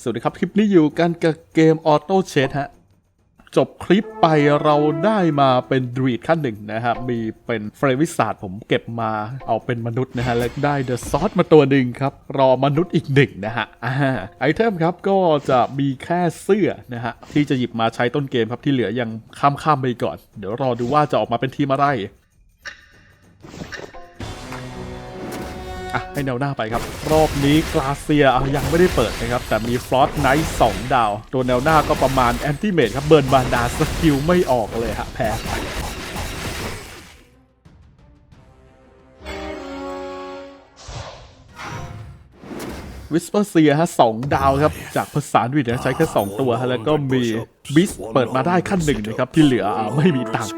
สวัสดีครับ คลิปนี้อยู่กันกับเกมออโต้เชดฮะ จบคลิปไปเราได้มาเป็นดรีดขั้นหนึ่งนะครับ มีเป็นเฟรวิสาดผมเก็บมาเอาเป็นมนุษย์นะฮะ และได้เดอะซอสมาตัวหนึ่งครับ รอมนุษย์อีกหนึ่งนะฮะไอเทมครับก็จะมีแค่เสื้อนะฮะ ที่จะหยิบมาใช้ต้นเกมครับที่เหลือยังข้ามข้ามๆไปก่อน เดี๋ยวรอดูว่าจะออกมาเป็นทีมอะไร อะให้แนวหน้าไปครับ รอบนี้กลาเซียยังไม่ได้เปิดนะครับ แต่มีฟลอสไนท์สองดาวตัวแนวหน้าก็ประมาณแอนติเมทครับ เบิร์นบานดาสกิลไม่ออกเลยฮะแพ้ไปวิสเปอร์เซียฮะสองดาวครับ จากภาษาอังกฤษใช้แค่2ตัวฮะแล้วก็มีบิสเปิดมาได้ขั้นหนึ่งนะครับ ที่เหลืออะไม่มีตังค์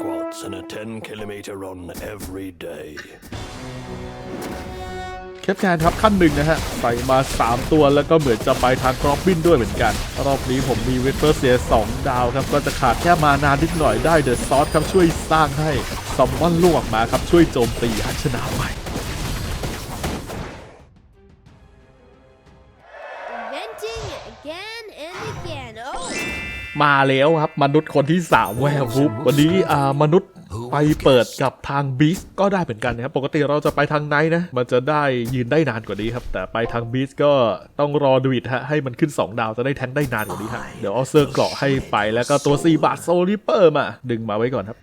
เคปแคนครับขั้นหนึ่งนะฮะ ใส่มา 3 ตัวแล้วก็เหมือนจะไปทางกรอบบินด้วยเหมือนกัน รอบนี้ผมมีเวสเปอร์เซีย 2 ดาวครับ ก็จะขาดแค่มานานนิดหน่อยได้เดอะซอสครับช่วยสร้างให้ซอมมอนลวกมาครับช่วยโจมตีฮัชนะไป Inventing again and again. Oh, มาแล้วครับ มนุษย์คนที่3แวร์วูฟวันนี้อ่ามนุษย์ ไปเปิดกับทางบีสก็ได้เหมือนกันนะครับปกติเราจะไปทางไนท์นะ มันจะได้ยืนได้นานกว่านี้ครับ แต่ไปทางบีสก็ต้องรอดูอิดฮะให้มันขึ้น 2 ดาวจะได้แทงได้นานกว่านี้ฮะเดี๋ยวเอาเสื้อเกราะให้ไปแล้วก็ตัว4บาทโซลิเปอร์มา ดึงมาไว้ก่อนครับ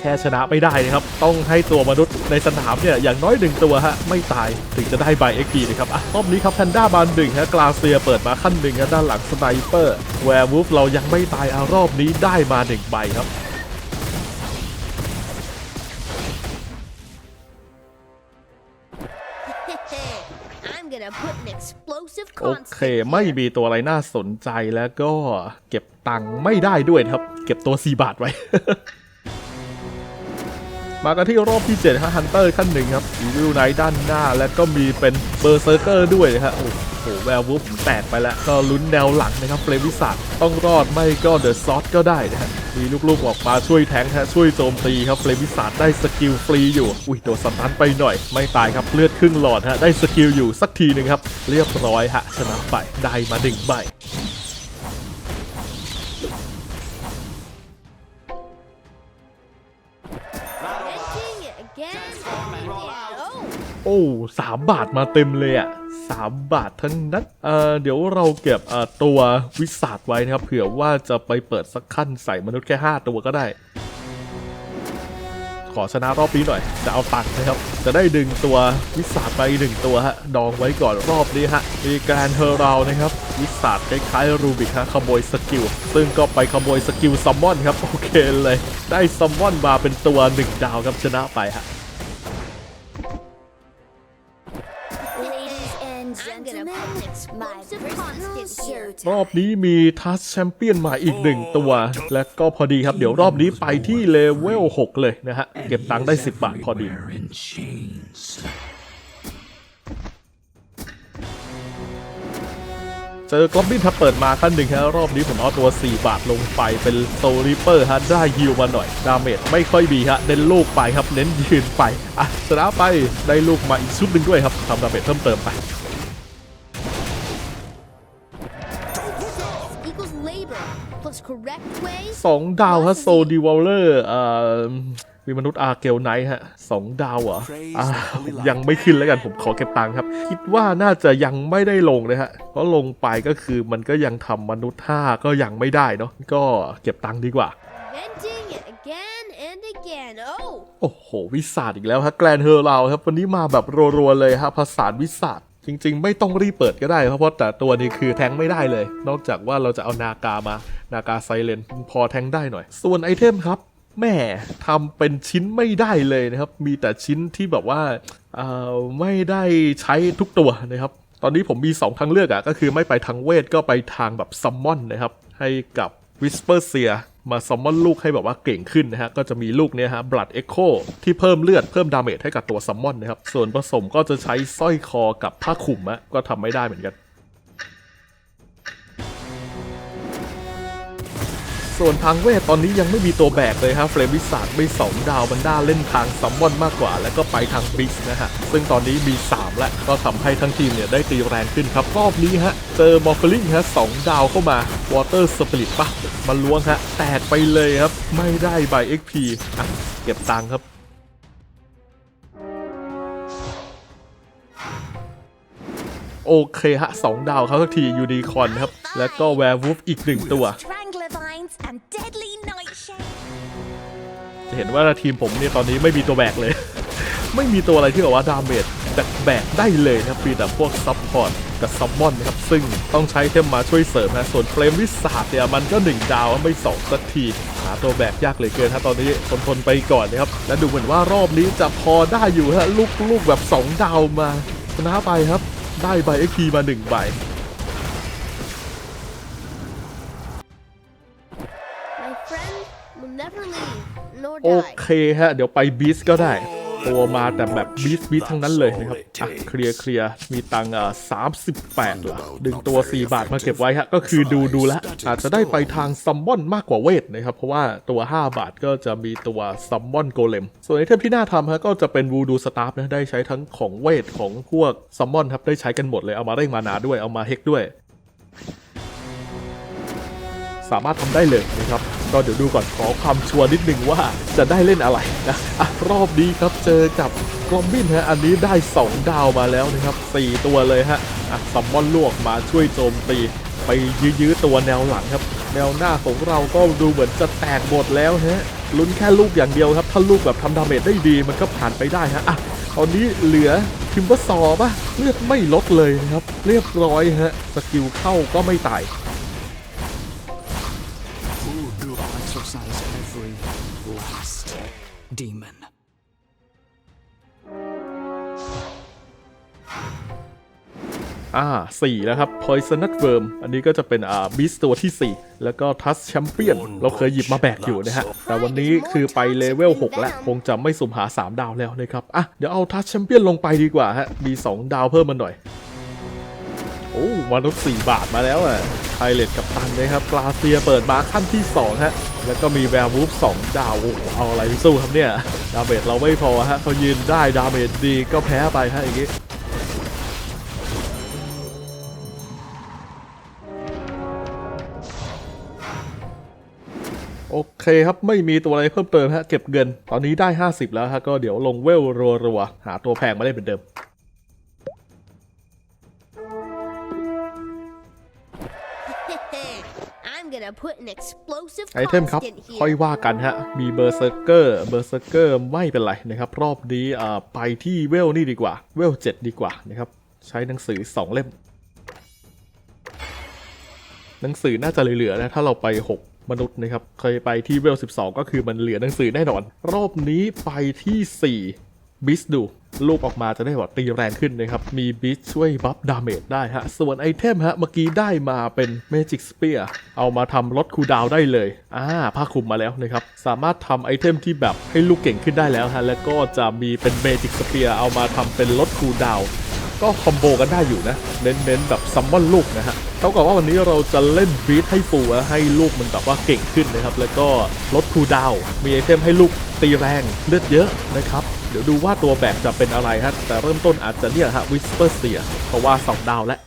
แค่ชนะไม่ได้นะครับ ต้องให้ตัวมนุษย์ในสนามเนี่ยอย่างน้อยหนึ่งตัวฮะไม่ตายถึงจะได้ใบเอ็กพีนะครับอะรอบนี้ครับแพนด้าบานหนึ่งฮะกลาเซียเปิดมาขั้นหนึ่งฮะด้านหลังสไนเปอร์แวร์วูฟเรายังไม่ตายอะรอบนี้ได้มาหนึ่งใบครับ I'm gonna put an explosive โอเค constant ไม่ here. มีตัวอะไรน่าสนใจแล้วก็เก็บตังค์ไม่ได้ด้วยนะครับ เก็บตัว 4 บาทไว้ มากันที่รอบที่7ฮะฮันเตอร์ขั้นหนึ่งครับอีวิลไนด้านหน้า แล้วก็มีเป็นเบอร์เซอร์เกอร์ด้วยนะฮะโอ้โหแวร์วูฟแตกไปแล้ว ก็ลุ้นแนวหลังนะครับเฟรมวิสัตต้องรอดไม่ก็เดอะซอสก็ได้นะฮะมีลูกๆออกมาช่วยแทงฮะช่วยโจมตีครับเฟรมวิสัตได้สกิลฟรีอยู่ อุ้ยโดนสตันไปหน่อย ไม่ตายครับเลือดครึ่งหลอดฮะได้สกิลอยู่สักทีหนึ่งครับเรียบร้อยฮะชนะไปได้มาหนึ่งใบ อ้สามบาทมาเต็มเลยอะสามบาททั้งนั้นเอ่อเดี๋ยวเราเก็บเอ่อตัววิสาดไว้นะครับ เผื่อว่าจะไปเปิดสักขั้นใส่มนุษย์แค่ 5 ตัวก็ได้ ขอชนะรอบนี้หน่อย จะเอาตังค์นะครับ จะได้ดึงตัววิสาดไปหนึ่งตัวฮะ ดองไว้ก่อนรอบนี้ฮะ มีการเฮอร์รานะครับ วิสาดคล้ายๆรูบิกฮะ ขโมยสกิล ซึ่งก็ไปขโมยสกิลซัมมอนครับ โอเคเลย ได้ซัมมอนมาเป็นตัวหนึ่งดาวครับชนะไปฮะ I'm gonna gentlemen, put an my explosive personal constant here. รอบ showtime. นี้มีทัสแชมเปี้ยนมาอีกหนึ่งตัว และก็พอดีครับ เดี๋ยวรอบนี้ไปที่เลเวล 6 เลยนะฮะ เก็บตังค์ได้ 10 บาทพอดี in chains. เจอกอบบินถ้าเปิดมาขั้นหนึ่งฮะรอบนี้ผมเอาตัว 4 บาทลงไปเป็นโซลิเปอร์ฮะ ได้ฮิวมาหน่อย ดาเมจไม่ค่อยมีฮะ เน้นลูกไปครับ เน้นยืนไปอะชนะไปได้ลูกมาอีกชุดหนึ่งด้วยครับทำดาเมจเพิ่มเติมไป สองดาวฮะโซดีวอลเลอร์เอ่อมีมนุษย์อาเกลไนท์ฮะสองดาวเหรออ่าผมยังไม่ขึ้นแล้วกันผมขอเก็บตังค์ครับ คิดว่าน่าจะยังไม่ได้ลงนะฮะเพราะลงไปก็คือมันก็ยังทำมนุษย์5ก็ยังไม่ได้เนาะก็เก็บตังค์ดีกว่า Inventing again and again. Oh, โอ้โห วิสาดอีกแล้วฮะแกลนเฮอร์เราครับ วันนี้มาแบบรัวๆเลยฮะภาษาวิสาด จริง ๆ ไม่ต้องรีบเปิดก็ได้ครับเพราะแต่ตัวนี้คือแทงไม่ได้เลย นอกจากว่าเราจะเอานากามา นากาไซเลนพอแทงได้หน่อย ส่วนไอเทมครับแม่ทำเป็นชิ้นไม่ได้เลยนะครับ มีแต่ชิ้นที่แบบว่าเอ่อไม่ได้ใช้ทุกตัวนะครับ ตอนนี้ผมมี 2 ทางเลือกอะก็คือไม่ไปทางเวทก็ไปทางแบบซัมมอนนะครับ ให้กับวิสเปอร์เซีย มาซัมมอนลูกให้แบบว่าเก่งขึ้นนะฮะ ก็จะมีลูกเนี้ยฮะบลัดเอ็กโคที่เพิ่มเลือดเพิ่มดาเมจให้กับตัวซัมมอนนะครับ ส่วนผสมก็จะใช้สร้อยคอกับผ้าคลุมอะก็ทำไม่ได้เหมือนกัน ส่วนทางเวทตอนนี้ยังไม่มีตัวแบกเลยครับเฟรมวิสาดไม่สองดาวบันด้าเล่นทางซัมมอนมากกว่า แล้วก็ไปทางบิสนะฮะ ซึ่งตอนนี้มี 3 แล้วก็ทำให้ทั้งทีมเนี่ยได้ตีแรงขึ้นครับ รอบนี้ฮะ เจอมอร์ฟลิงฮะสองดาวเข้ามาวอเตอร์สปิริตปะมาล้วงฮะ แตกไปเลยครับ ไม่ได้ใบ XP อะเก็บตังค์ครับโอเคฮะสองดาวเขาสักทียูดีคอนครับ แล้วก็แวร์วูฟอีกหนึ่งตัว เห็นว่าทีมผมเนี่ยตอนนี้ไม่มีตัวแบกเลย ไม่มีตัวอะไรที่แบบว่าดาเมจแบกแบกได้เลยนะครับมีแต่พวกซับพอร์ตกับซับมอนนะครับ ซึ่งต้องใช้เทมมาช่วยเสริมนะ ส่วนเฟรมวิสาดเนี่ยมันก็ 1 ดาวไม่สองสักทีหาตัวแบกยากเหลยเกินฮะตอนนี้ทนทนๆไปก่อนนะครับ และดูเหมือนว่ารอบนี้จะพอได้อยู่ฮะลูกลูกแบบ 2 ดาวมาชนะไปครับ ได้ใบเอ็กพีมา1ใบ โอ die. เคฮะ เดี๋ยวไปบีสก็ได้ ตัวมาแต่แบบบีสบีสทั้งนั้นเลยนะครับอะเคลียร์เคลียร์มีตังค์อะสามสิบแปดละดึงตัว 4 บาทมาเก็บไว้ฮะ ก็คือดูดูแลวอาจจะได้ไปทางซัมมอนมากกว่าเวทนะครับ เพราะว่าตัว 5 บาทก็จะมีตัวซัมมอนโกเลม ส่วนไอเทมที่น่าทำฮะก็จะเป็นวูดูสตาฟนะได้ใช้ทั้งของเวทของพวกซัมมอนครับได้ใช้กันหมดเลยเอามาเร่งมานาด้วยเอามาเฮกด้วย สามารถทำได้เลยนะครับก็เดี๋ยวดูก่อนขอความชัวร์นิดนึงว่าจะได้เล่นอะไรนะอะรอบนี้ครับเจอกับกลอมบินฮะอันนี้ได้ 2 ดาวมาแล้วนะครับ 4 ตัวเลยฮะอะซัมมอนลวกมาช่วยโจมตีไปยื้อตัวแนวหลังครับ แนวหน้าของเราก็ดูเหมือนจะแตกหมดแล้วฮะลุ้นแค่ลูกอย่างเดียวครับ ถ้าลูกแบบทำดาเมจได้ดีมันก็ผ่านไปได้ฮะอะตอนนี้เหลือทิมเบอร์ซอป่ะเลือดไม่ลดเลยนะครับ เรียบร้อยฮะสกิลเข้าก็ไม่ตาย อ่าสี่แล้วครับ Poisonous Worm อันนี้ก็จะเป็นอ่าบิสตัวที่ 4 แล้วก็ Touch Champion เราเคยหยิบมาแบกอยู่นะฮะ แต่วันนี้คือไปเลเวล 6 แล้ว คงจะไม่สุ่มหา 3 ดาวแล้วนะครับ อะ เดี๋ยวเอา Touch Champion ลงไปดีกว่าฮะ มี 2 ดาวเพิ่มมาหน่อย โอ้มนุษย์4บาทมาแล้วอะไพเลตกับตันนะครับกลาเซียเปิดมาขั้นที่ 2 ฮะ แล้วก็มีแวร์วูฟ2ดาวโอ้โหเอาอะไรไปสู้ครับเนี่ยดาเมจเราไม่พอฮะเขายืนได้ดาเมจดีก็แพ้ไปฮะอย่างงี้ โอเคครับ ไม่มีตัวอะไรเพิ่มเติมฮะเก็บเงิน ตอนนี้ได้ 50 แล้วฮะก็เดี๋ยวลงเวลรัวๆหาตัวแพงมาได้เหมือนเดิม I'm gonna put an explosive ไอเทมครับ constant ค่อย here. ว่ากันฮะ มีเบอร์เซอร์เกอร์เบอร์เซอร์เกอร์ไม่เป็นไรนะครับ รอบนี้อ่าไปที่เวลนี่ดีกว่า เวล7ดีกว่านะครับ ใช้หนังสือ 2 เล่ม หนังสือน่าจะเหลือๆนะ ถ้าเราไป 6 มนุษย์นะครับ เคยไปที่เวล 12 ก็คือมันเหลือหนังสือแน่นอน รอบนี้ไปที่ 4 บิสดู ลูกออกมาจะได้แบบตีแรงขึ้นนะครับ มีบิสช่วยบัฟดาเมจได้ฮะ ส่วนไอเทมฮะ เมื่อกี้ได้มาเป็น Magic Spear เอามาทำลดคูดาวได้เลย อ่าผ้าคลุมมาแล้วนะครับ สามารถทำไอเทมที่แบบให้ลูกเก่งขึ้นได้แล้วฮะ แล้วก็จะมีเป็น Magic Spear เอามาทำเป็นลดคูดาว ก็คอมโบกันได้อยู่นะ เน้นๆแบบซัมมอนลูกนะฮะเท่ากับว่าวันนี้เราจะเล่นบีทให้ฟูลให้ลูกมันแบบว่าเก่งขึ้นนะครับ แล้วก็ลดคูลดาวน์มีไอเทมให้ลูกตีแรงเลือดเยอะนะครับ เดี๋ยวดูว่าตัวแบกจะเป็นอะไรฮะ แต่เริ่มต้นอาจจะเนี่ยฮะวิสเปอร์เสียเพราะว่า2ดาวแล้ว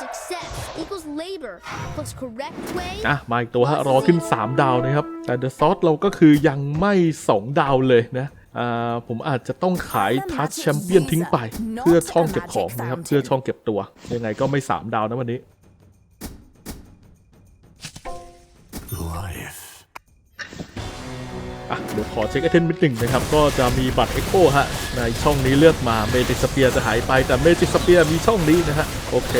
Success equals labor plus correct way. อะมาอีกตัวฮะรอขึ้น 3 ดาวนะครับ แต่เดอะซอสเราก็คือยังไม่ 2 ดาวเลยนะอ่า ผมอาจจะต้องขายทัชแชมเปี้ยนทิ้งไป เพื่อช่องเก็บของนะครับ เพื่อช่องเก็บตัว ยังไงก็ไม่3ดาวนะวันนี้ Life. อะเดี๋ยวขอเช็คไอเทมนิดหนึ่งนะครับ ก็จะมีบัตรเอ็กโคฮะ ในช่องนี้เลือกมาเมจิกสเปียจะหายไปแต่เมจิกสเปียมีช่องนี้นะฮะ โอเค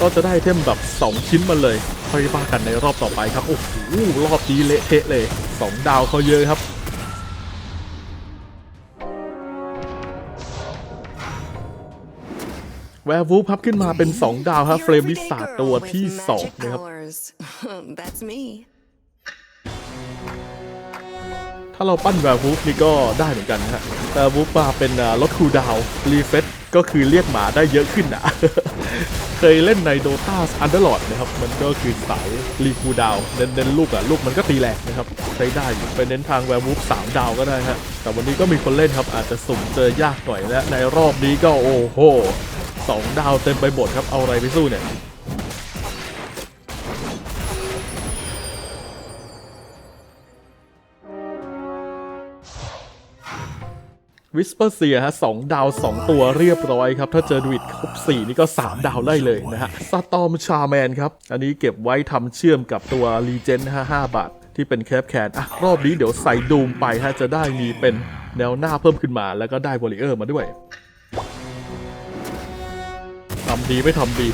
ก็จะได้ไอเทมแบบ 2 ชิ้นมาเลยค่อยว่ากันในรอบต่อไปครับ โอ้โหรอบนี้เละเทะเลย 2 ดาวเขาเยอะครับ แวร์วูฟพับขึ้นมาเป็น 2 ดาวครับเฟรมวิสาตัวที่ 2 นะครับ That's me. ถ้าเราปั้นแวร์วูฟนี่ก็ได้เหมือนกันนะฮะแต่วูฟมาเป็นอ่าลดคูลดาวน์รีเฟซก็คือเรียกหมาได้เยอะขึ้นอะ เคยเล่นใน Dota Underlord นะครับ มันก็คือสายรีคูดาวเน้นๆลูกอะ ลูกมันก็ตีแรงนะครับ ใช้ได้อยู่ไปเน้นทางแวร์วูฟสามดาวก็ได้ฮะ แต่วันนี้ก็มีคนเล่นครับ อาจจะสุ่มเจอยากหน่อยและในรอบนี้ก็โอ้โห สองดาวเต็มไปหมดครับ เอาอะไรไปสู้เนี่ย วิสเปอร์เซียฮะสองดาว 2 ตัวเรียบร้อยครับ ถ้าเจอดวิดครบ 4 นี่ก็ 3 ดาวได้เลยนะฮะสตอมชาแมนครับ อันนี้เก็บไว้ทำเชื่อมกับตัวรีเจนฮะ5บาท ที่เป็นแคปแคนอะรอบนี้เดี๋ยวใส่ดูมไปฮะจะได้มีเป็นแนวหน้าเพิ่มขึ้นมาแล้วก็ได้วอลเลเยอร์มาด้วยำดีไม่ทำดี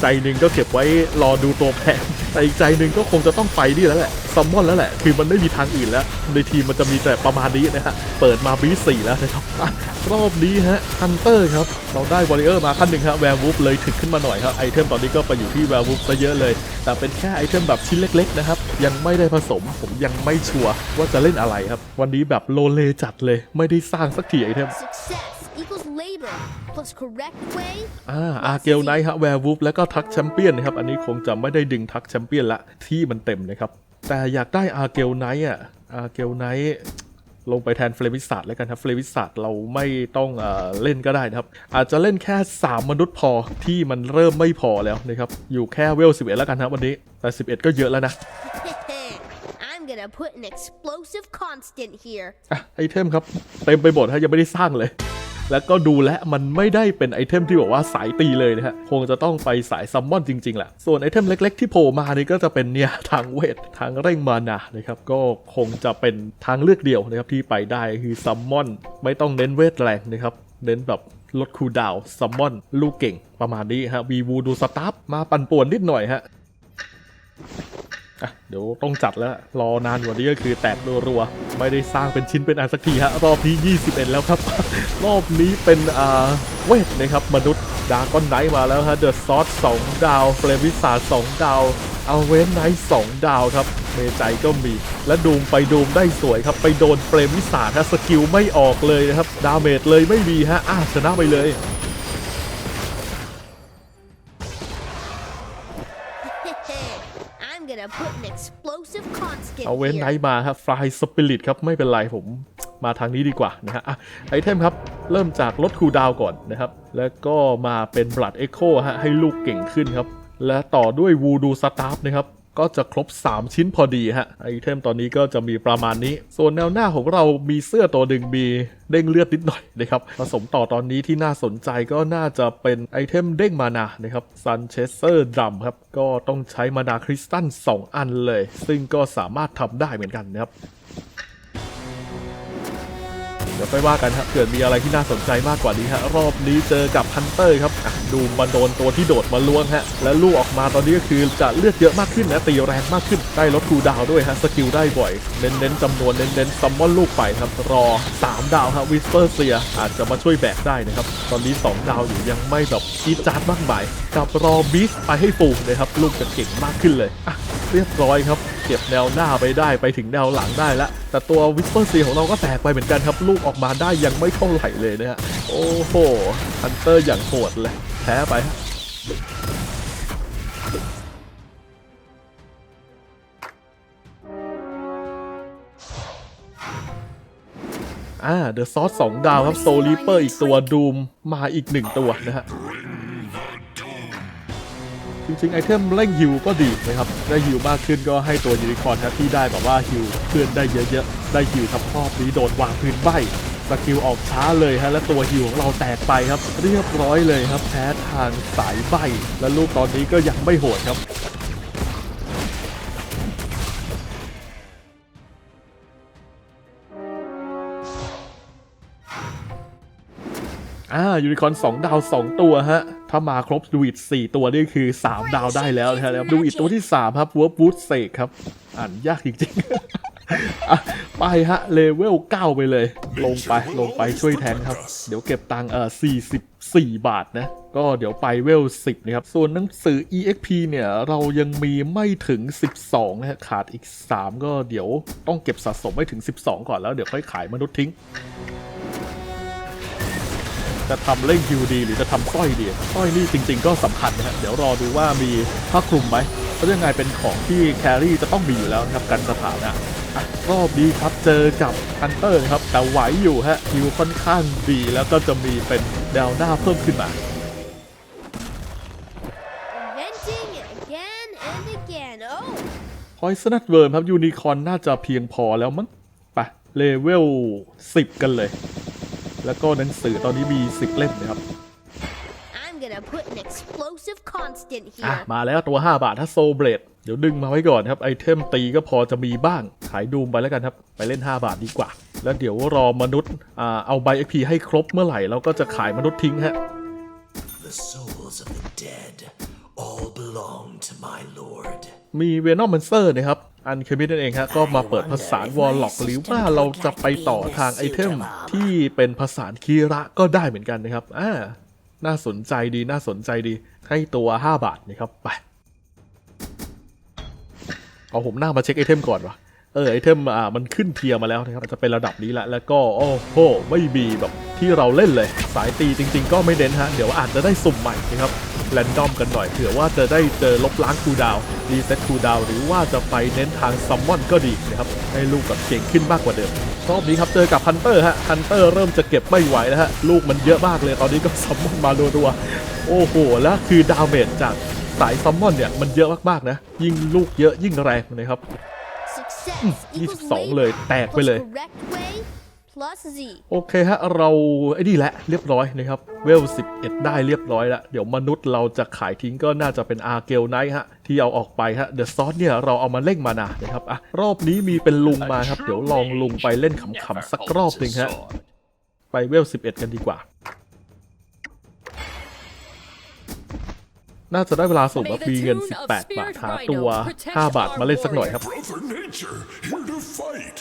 ใจหนึ่งก็เก็บไว้รอดูตัวแพงแต่อีกใจหนึ่งก็คงจะต้องไปนี่แล้วแหละซัมมอนแล้วแหละ คือมันไม่มีทางอื่นแล้ว ในทีมมันจะมีแต่ประมาณนี้นะฮะ เปิดมาบีสี่แล้วนะครับรอบนี้ฮะฮันเตอร์ครับ เราได้วอริเออร์มาขั้นหนึ่งครับแวร์วูฟเลยถึงขึ้นมาหน่อยครับ ไอเทมตอนนี้ก็ไปอยู่ที่แวร์วูฟซะเยอะเลย แต่เป็นแค่ไอเทมแบบชิ้นเล็กๆนะครับ ยังไม่ได้ผสม ผมยังไม่ชัวร์ว่าจะเล่นอะไรครับ วันนี้แบบโลเลจัดเลย ไม่ได้สร้างสักทีไอเทม Success equals labor อ่าอาเกลไนท์ฮะแวร์วูฟแล้วก็ทักแชมเปี้ยนนะครับ อันนี้คงจะไม่ได้ดึงทักแชมเปี้ยนละที่มันเต็มนะครับ แต่อยากได้อาเกลไนท์อะอาเกลไนท์ลงไปแทนเฟลวิสาดแล้วกันครับเฟลวิสาดเราไม่ต้องเออเล่นก็ได้นะครับ อาจจะเล่นแค่ 3 มนุษย์พอที่มันเริ่มไม่พอแล้วนะครับ อยู่แค่เวล 11 แล้วกันครับวันนี้ แต่ 11 ก็เยอะแล้วนะ I'm gonna put an explosive constant here อะไอเทมครับ เต็มไปหมดฮะยังไม่ได้สร้างเลย แล้วก็ดูและมันไม่ได้เป็นไอเทมที่บอกว่าสายตีเลยนะฮะคงจะต้องไปสายซัมมอนจริงๆแหละส่วนไอเทมเล็กๆที่โผล่มานี่ก็จะเป็นเนี่ยทางเวททางเร่งมานานะครับก็คงจะเป็นทางเลือกเดียวนะครับที่ไปได้คือซัมมอนไม่ต้องเน้นเวทแรงนะครับเน้นแบบลดคูดาวซัมมอนลูกเก่งประมาณนี้ฮะวีวูดูสตาร์ฟมาปั่นป่วนนิดหน่อยฮะ อะเดี๋ยวต้องจัดแล้ว รอนานกว่านี้ก็คือแตกรัวๆ ไม่ได้สร้างเป็นชิ้นเป็นอันสักทีฮะ รอบนี้21 แล้วครับ รอบนี้เป็นอ่าเวทนะครับ มนุษย์ดากอนไนท์มาแล้วฮะเดอะซอส2ดาวเฟรมิสา2ดาวเอาเวนไนท์2ดาวครับ เมใจก็มี และดูมไปดูมได้สวยครับ ไปโดนเฟรมิสาฮะสกิลไม่ออกเลยนะครับ ดาเมจเลยไม่มีฮะอะชนะไปเลย เอาเว้น here ไนท์มาครับฟลายสปิริตครับไม่เป็นไรผมมาทางนี้ดีกว่านะฮะอะไอเทมครับ เริ่มจากลดคูลดาวน์ก่อนนะครับ แล้วก็มาเป็นบลัดเอ็กโคฮะให้ลูกเก่งขึ้นครับ และต่อด้วยวูดูสตาร์ฟนะครับ ก็จะครบ 3 ชิ้นพอดีฮะไอเทมตอนนี้ก็จะมีประมาณนี้ ส่วนแนวหน้าของเรามีเสื้อตัวหนึ่งมีเด้งเลือดนิดหน่อยนะครับผสมต่อตอนนี้ที่น่าสนใจก็น่าจะเป็นไอเทมเด้งมานานะครับซันเชสเซอร์ดัมครับก็ต้องใช้มานาคริสตัล2 อันเลย ซึ่งก็สามารถทำได้เหมือนกันนะครับ เดี๋ยวไปว่ากันครับเกิดมีอะไรที่น่าสนใจมากกว่านี้ฮะรอบนี้เจอกับฮันเตอร์ครับอะดูมาโดนตัวที่โดดมาล้วงฮะและลูกออกมาตอนนี้ก็คือจะเลือดเยอะมากขึ้นนะตีแรงมากขึ้นได้ลดคูดาวด้วยฮะสกิลได้บ่อยเน้นๆจำนวนเน้นๆซัมมอนลูกไปครับรอ 3 ดาวฮะวิสเปอร์เซียอาจจะมาช่วยแบกได้นะครับตอนนี้ 2 ดาวอยู่ยังไม่แบบจี๊ดจ๊าดมากมายกับรอบิสไปให้ฟูนะครับลูกจะเก่งมากขึ้นเลยอะเรียบร้อยครับ เก็บแนวหน้าไปได้ไปถึงแนวหลังได้แล้ว แต่ตัววิสเปอร์ซีของเราก็แตกไปเหมือนกันครับ ลูกออกมาได้ยังไม่เท่าไหร่เลยนะฮะ โอ้โหฮันเตอร์อย่างโหดเลย แพ้ไปฮะอ่าเดอะซอสสองดาวครับโซลิเปอร์อีกตัวดูมมาอีกหนึ่งตัวนะฮะ จริงๆ ไอเทมเร่งฮิวก็ดีนะครับได้ฮิวมากขึ้นก็ให้ตัวยูนิคอร์นครับที่ได้แบบว่าฮิวเพื่อนได้เยอะๆ ได้ฮิวทับครอบนี้โดนวางพื้นใบสกิลออกช้าเลยฮะและตัวฮิวของเราแตกไปครับ เรียบร้อยเลยครับแพ้ทางสายใบและลูกตอนนี้ก็ยังไม่โหดครับ อ่ายูนิคอร์น2ดาว2ตัวฮะ ถ้ามาครบดูอิด4ตัวนี่คือ3ดาวได้แล้วนะฮะแล้วดูอิดตัวที่3ครับเวิร์บวูดเซกครับ อ่านยากจริงๆอะไปฮะ เลเวล9ไปเลย ลงไปลงไปช่วยแทนครับ เดี๋ยวเก็บตังค์เอ่อ44บาทนะ ก็เดี๋ยวไปเวล10นะครับ ส่วนหนังสือ EXP เนี่ย เรายังมีไม่ถึง 12นะฮะขาดอีก 3 ก็เดี๋ยวต้องเก็บสะสมให้ถึง 12 ก่อนแล้วเดี๋ยวค่อยขายมนุษย์ทิ้ง จะทำเร่งคิวดีหรือจะทำสร้อยดีสร้อยนี่จริง ๆ ก็สำคัญนะฮะเดี๋ยวรอดูว่ามีผ้าคลุมไหมเพราะยังไงเป็นของที่แครี่จะต้องมีอยู่แล้วนะครับกันสถานะอะรอบนี้ครับเจอกับฮันเตอร์นะครับแต่ไหวอยู่ฮะคิวค่อนข้างดีแล้วก็จะมีเป็นแนวหน้าเพิ่มขึ้นมา Inventing again and again. Oh, พอยส์นัทเวิร์มครับยูนิคอนน่าจะเพียงพอแล้วมั้งไปเลเวล 10 กันเลย แล้วก็หนังสือตอนนี้มี10เล่มนะครับ I'm gonna put an explosive constant อะ here. มาแล้วตัว 5 บาทถ้าโซเบรดเดี๋ยวดึงมาไว้ก่อนครับ ไอเทมตีก็พอจะมีบ้าง ขายดูมไปแล้วกันครับ ไปเล่น 5 บาทดีกว่า แล้วเดี๋ยวรอมนุษย์อ่าเอาใบ XP ให้ครบเมื่อไหร่เราก็จะขายมนุษย์ทิ้งฮะ The souls of the dead all belong to my lord. มีเวนอมมันเซอร์นะครับอันเคมิดนั่นเองฮะก็มาเปิดภาษานวอลล็อกหรือว่าเราจะไปต่อทางไอเทมที่เป็นภาษานคีระก็ได้เหมือนกันนะครับอ่าน่าสนใจดีน่าสนใจดีให้ตัว 5 บาทนะครับไปเอาผมหน้ามาเช็คไอเทมก่อนวะเออไอเทมอ่ามันขึ้นเทียมาแล้วนะครับจะเป็นระดับนี้ละแล้วก็โอ้โหไม่มีแบบที่เราเล่นเลย สายตีจริง ๆ ก็ไม่เน้นฮะเดี๋ยวอาจจะได้สุ่มใหม่นะครับ แรนดอมกันหน่อยเผื่อว่าจะได้เจอลบล้างคูลดาวน์รีเซ็ตคูลดาวน์หรือว่าจะไปเน้นทางซัมมอนก็ดีนะครับให้ลูกแบบเก่งขึ้นมากกว่าเดิมรอบนี้ครับเจอกับฮันเตอร์ฮะฮันเตอร์เริ่มจะเก็บไม่ไหวแล้วฮะลูกมันเยอะมากเลยตอนนี้ก็ซัมมอนมารัวๆโอ้โหแล้วคือดาเมจจากสายซัมมอนเนี่ยมันเยอะมากๆนะ ยิ่งลูกเยอะยิ่งแรงนะครับ Success ยี่ equals สิบสอง labor เลยแตกไปเลย plus correct way plus Z. โอเคฮะ เราไอ้นี่แหละเรียบร้อยนะครับเวล 11 ได้เรียบร้อยแล้ว เดี๋ยวมนุษย์เราจะขายทิ้งก็น่าจะเป็นอาเกลไนท์ฮะ ที่เอาออกไปฮะเดอะซอสเนี่ยเราเอามาเล่งมานานะครับอะรอบนี้มีเป็นลุงมาครับ เดี๋ยวลองลุงไปเล่นขำๆสักรอบหนึ่งฮะ ไปเวล 11 กันดีกว่า น่าจะได้เวลาสุ่มครับมีเงิน 18 บาทหาตัว 5 บาทมาเล่นสักหน่อยครับ Brother Nature, here to fight.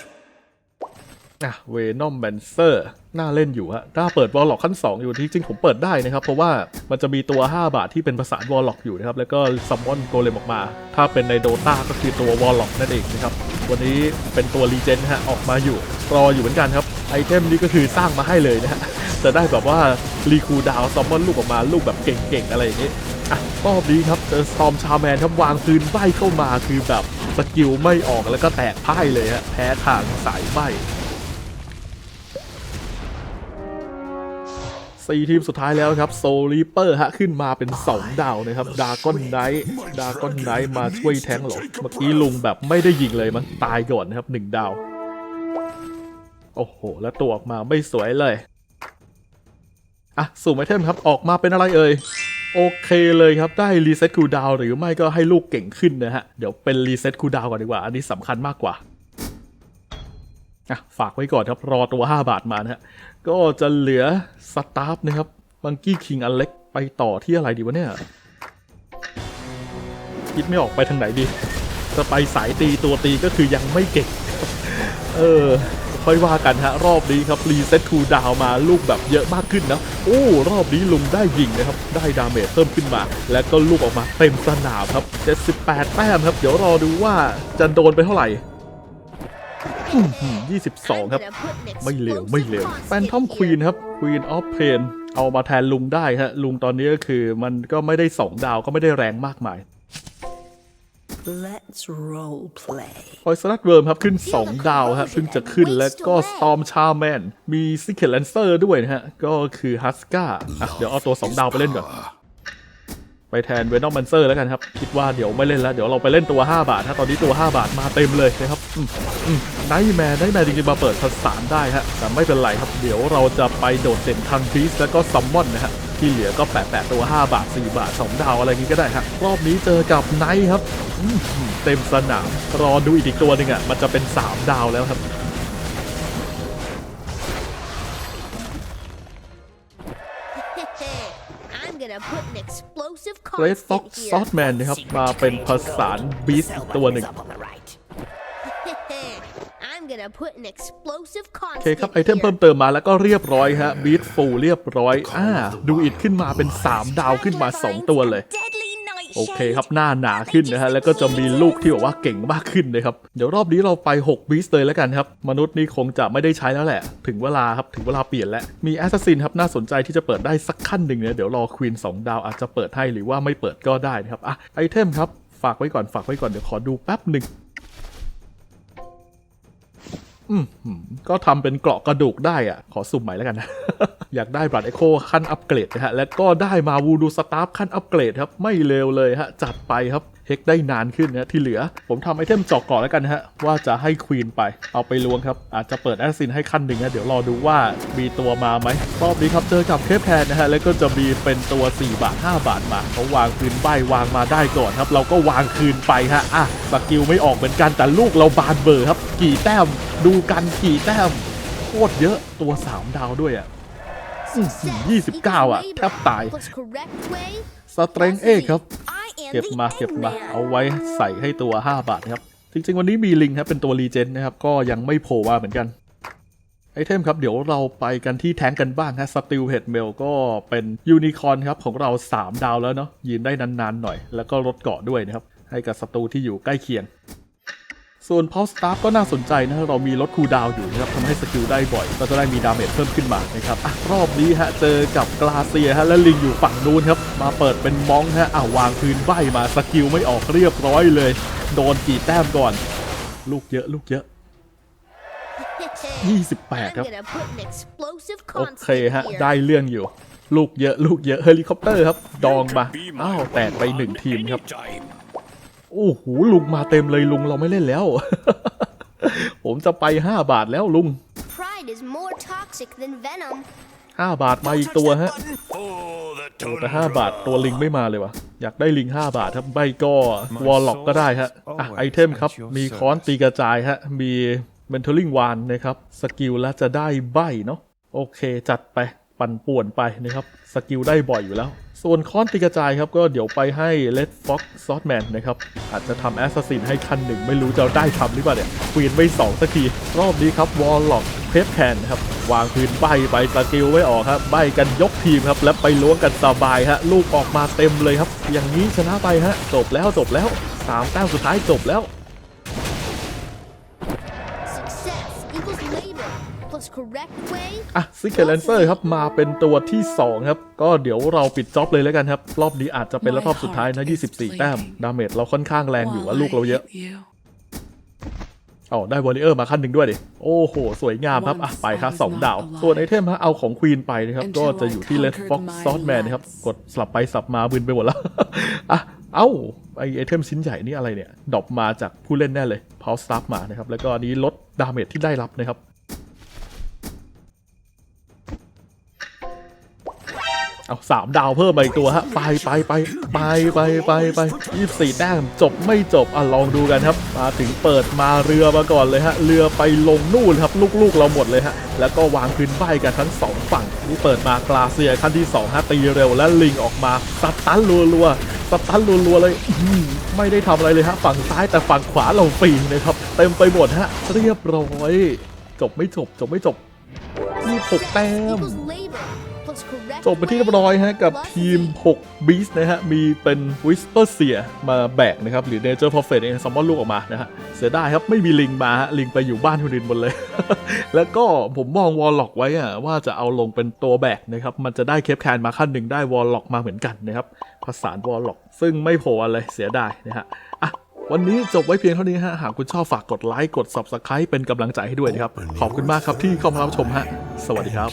อะเวนอมแบนเซอร์น่าเล่นอยู่ฮะถ้าเปิดวอลล็อกขั้น 2 อยู่ที่จริงผมเปิดได้นะครับ เพราะว่ามันจะมีตัว 5 บาทที่เป็นภาษาวอลล็อกอยู่นะครับ แล้วก็ซัมมอนโกเลมออกมา ถ้าเป็นในโดตาก็คือตัววอลล็อกนั่นเองนะครับ วันนี้เป็นตัวรีเจนฮะออกมาอยู่ รออยู่เหมือนกันครับ ไอเทมนี้ก็คือสร้างมาให้เลยนะฮะจะได้แบบว่ารีคูดาวซัมมอนลูกออกมาลูกแบบเก่งๆอะไรอย่างนี้อะรอบนี้ครับเจอสตอมชาแมนครับวางปืนใบเข้ามาคือแบบสกิลไม่ออกแล้วก็แตกพ่ายเลยฮะแพ้ทางสายใบ สี่ทีมสุดท้ายแล้วครับโซลิเปอร์ฮะขึ้นมาเป็น 2 ดาวนะครับดากอนไนท์ดากอนไนท์มาช่วยแทงหรอเมื่อกี้ลุงแบบไม่ได้ยิงเลยมันตายก่อนนะครับ1ดาว โอ้โห แล้วตัวออกมาไม่สวยเลย อะ สู่ไอเทมครับออกมาเป็นอะไรเอ่ยโอเคเลยครับ ได้รีเซ็ตคูดาวหรือไม่ก็ให้ลูกเก่งขึ้นนะฮะ เดี๋ยวเป็นรีเซ็ตคูดาวก่อนดีกว่า อันนี้สำคัญมากกว่า ฝากไว้ก่อนครับ รอตัว 5 บาทมานะฮะ ก็จะเหลือสตาฟนะครับบังกี้คิงอเล็กไปต่อที่อะไรดีวะเนี่ย คิดไม่ออกไปทางไหนดี จะไปสายตีตัวตีก็คือยังไม่เก่ง เออ ค่อยว่ากันฮะ รอบนี้ครับ รีเซ็ตทูดาวมาลูกแบบเยอะมากขึ้นนะ โอ้ รอบนี้ลุงได้ยิงนะครับ ได้ดาเมจเพิ่มขึ้นมา แล้วก็ลูกออกมาเต็มสนามครับ 78 แต้มครับ เดี๋ยวรอดูว่าจะโดนไปเท่าไหร่ อื้อหือ I'm 22ครับ gonna put an ไม่เลว explosive ไม่เลว constant แฟนทอมควีน here. ครับควีนออฟเพนเอามาแทนลุงได้ฮะ ลุงตอนนี้ก็คือมันก็ไม่ได้2ดาวก็ไม่ได้แรงมากมาย Let's role play. พอยสลัดเวิร์มครับขึ้น 2 ดาวฮะเพิ่งจะขึ้นแล้วก็สตอมชาแมนมีซิกเก็ตแลนเซอร์ด้วยนะฮะ ก็คือฮัสกาอะเดี๋ยวเอาตัว 2 ดาวไปเล่นก่อน ไปแทนเวนอมมันเซอร์แล้วกันครับ คิดว่าเดี๋ยวไม่เล่นแล้ว เดี๋ยวเราไปเล่นตัว 5 บาทถ้าตอนนี้ตัว 5 บาทมาเต็มเลยนะครับไนท์แมนไนท์แมนจริงๆมาเปิดผสานได้ฮะแต่ไม่เป็นไรครับ เดี๋ยวเราจะไปโดดเด่นทางพีซแล้วก็ซัมมอนนะฮะที่เหลือก็แปะแปะตัว 5 บาท 4 บาท 2 ดาวอะไรงี้ก็ได้ฮะรอบนี้เจอกับไนท์ครับเต็มสนามรอดูอีกอีกตัวหนึ่งอะมันจะเป็น 3 ดาวแล้วครับ เรดฟ็อก constant ซอ here. สแมนนะครับมาเป็นผสานบีสอีกตัวหนึ่ง Up on the right. I'm gonna put an explosive โอเค constant ครับไอเทม here. เพิ่มเติมมาแล้วก็เรียบร้อยฮะบีทฟูเรียบร้อยอ่าดูอิดขึ้นมาเป็น 3 ดาวขึ้นมา 2 ตัวเลย Deadly night โอเคครับหน้าหนาขึ้นนะฮะแล้วก็จะมีลูกที่แบบว่าเก่งมากขึ้นนะครับเดี๋ยวรอบนี้เราไป6บีสเลยแล้วกันครับมนุษย์นี่คงจะไม่ได้ใช้แล้วแหละ ถึงเวลาครับถึงเวลาเปลี่ยนแล้วมีแอสซัสซินครับน่าสนใจที่จะเปิดได้สักขั้นหนึ่งเนี่ยเดี๋ยวรอควีน2ดาวอาจจะเปิดให้หรือว่าไม่เปิดก็ได้นะครับอะไอเทมครับฝากไว้ก่อนฝากไว้ก่อนเดี๋ยวขอดูแป๊บหนึ่งอืมหืม ก็ทำเป็นเกราะกระดูกได้อะ ขอสุ่มใหม่แล้วกันนะ อยากได้บลัดเอโคขั้นอัปเกรดนะฮะ และก็ได้มาวูดูสตาฟขั้นอัปเกรดครับ ไม่เลวเลยฮะ จัดไปครับ เฮกได้นานขึ้นนะที่เหลือ ผมทำไอเทมเจอกก่อนแล้วกันนะฮะ ว่าจะให้ควีนไปเอาไปล้วงครับ อาจจะเปิดแอสซินให้ขั้นหนึ่งนะเดี๋ยวรอดูว่ามีตัวมาไหมรอบนี้ครับเจอกับเคปแพนนะฮะแล้วก็จะมีเป็นตัว 4 บาท 5 บาทมาเขาวางคืนใบวางมาได้ก่อนครับ เราก็วางคืนไปฮะอะสกิลไม่ออกเหมือนกันแต่ลูกเราบานเบอร์ครับ กี่แต้มดูกันกี่แต้มโคตรเยอะตัว 3 ดาวด้วยอะ Success ยี่สิบเก้า equals อะ labor แทบตาย plus correct way สเตรงเอกครับ I am เก็บ the มาเก็บมา Eggman. เอาไว้ใส่ให้ตัว 5 บาทนะครับ จริง ๆ วันนี้มีลิงครับเป็นตัวรีเจนนะครับ ก็ยังไม่โผล่มาเหมือนกันไอเทมครับ เดี๋ยวเราไปกันที่แทงกันบ้างฮะสติลเฮดเมลก็เป็นยูนิคอร์นครับ ของเรา 3 ดาวแล้วเนาะยืนได้นาน ๆ หน่อย แล้วก็ลดเกาะด้วยนะครับ ให้กับศัตรูที่อยู่ใกล้เคียง ส่วนพอสตาร์ก็น่าสนใจนะเรามีลดคูลดาวน์อยู่นะครับทำให้สกิลได้บ่อย ก็จะได้มีดาเมจเพิ่มขึ้นมานะครับอะรอบนี้ฮะเจอกับกลาเซียฮะและลิงอยู่ฝั่งนู้นครับ มาเปิดเป็นมองฮะอะวางพื้นใบมาสกิลไม่ออกเรียบร้อยเลย โดนกี่แต้มก่อน ลูกเยอะลูกเยอะ 28 ครับ I'm gonna put an explosive โอเค constant ฮะ here. ได้เรื่องอยู่ ลูกเยอะลูกเยอะเฮลิคอปเตอร์ครับ ดองมาอ้าวแตกไปหนึ่งทีมครับ โอ้โหลุงมาเต็มเลยลุงเราไม่เล่นแล้ว ผมจะไป 5 บาทแล้วลุง Pride is more toxic than venom. 5บาทมาอีกตัวฮะ Oh, the โอ้แต่5บาทตัวลิงไม่มาเลยวะอยากได้ลิง 5 บาทครับใบก็วอลล็อกก็ได้ฮะอะไอเทมครับ มีค้อนตีกระจายฮะ มีเ e นเทอร์ลิงวานนะครับ สกิลแล้วจะได้ใบเนาะโอเคจัดไป ปั่นป่วนไปนะครับ สกิลได้บ่อยอยู่แล้ว ส่วนค้อนตีกระจายครับ ก็เดี๋ยวไปให้ Red Fox s w o r d m a n นะครับ อาจจะทำแอสซัสซินให้คันหนึ่ง ไม่รู้จะได้ทำหรือเปล่าเนี่ยควีนไม่สองสักที รอบนี้ครับวอลล็อกเพปแคนครับ วางพื้นใบไปสกิลไม่ออกครับ ใบกันยกทีมครับ แล้วไปล้วงกันสบายฮะลูกออกมาเต็มเลยครับ อย่างนี้ชนะไปฮะจบแล้วจบแล้วสามแต้มสุดท้ายจบแล้ว อะซิกเกอร์แลนเซอร์ครับมาเป็นตัวที่ 2 ครับ ก็เดี๋ยวเราปิดจ็อบเลยแล้วกันครับ รอบนี้อาจจะเป็นรอบสุดท้ายนะ 24 แต้ม ดาเมจเราค่อนข้างแรงอยู่ว่าลูกเราเยอะอ๋อได้วอริเออร์มาขั้นหนึ่งด้วยดิ โอ้โห สวยงามครับ อะ ไปครับสองดาว ส่วนไอเทมฮะเอาของควีนไปนะครับ ก็จะอยู่ที่ Red Fox s w o r d m a n นะครับ กดสลับไปสลับมาบึนไปหมดแล้ว อะ เอ้า ไอไอเทมชิ้นใหญ่นี่อะไรเนี่ย ดรอปมาจากผู้เล่นแน่เลยพาวสตัฟมานะครับ แล้วก็อันนี้ลดดาเมจที่ได้รับนะครับ เอาสามดาวเพิ่มมาอีกตัวฮะไปไปไปไปไปไปไปยี่สี่แต้มจบไม่จบอะลองดูกันครับ มาถึงเปิดมาเรือมาก่อนเลยฮะ เรือไปลงนู่นครับ ลูกๆเราหมดเลยฮะ แล้วก็วางพื้นใบกันทั้งสองฝั่งนี่เปิดมากลาเซียขั้นที่2ฮะตีเร็วและลิงออกมาสตันรัวๆสตันรัวๆเลยไม่ได้ทำอะไรเลยฮะฝั่งซ้ายแต่ฝั่งขวาเราฟรีนะครับเต็มไปหมดฮะเรียบร้อย จบไม่จบจบไม่จบยี่หกแต้ม จบไปที่เรียบร้อยฮะกับทีม6 Beast นะฮะ มีเป็น Whisper s e e r มาแบกนะครับ หรือ Nature Prophet เองซัมมอนลูกออกมานะฮะ เสียดายครับ ไม่มีลิงมาฮะ ลิงไปอยู่บ้านคนอื่นหมดเลย แล้วก็ผมมองวอลล็อกไว้อะว่าจะเอาลงเป็นตัวแบกนะครับ มันจะได้เคปแคนมาขั้นหนึ่งได้วอลล็อกมาเหมือนกันนะครับผสานวอลล็อกซึ่งไม่โผล่อะไรเสียดายนะฮะอะวันนี้จบไว้เพียงเท่านี้ฮะ หากคุณชอบฝากกดไลค์ กด Subscribe เป็นกำลังใจให้ด้วยนะครับ ขอบคุณมากครับที่เข้ามารับชมฮะ สวัสดีครับ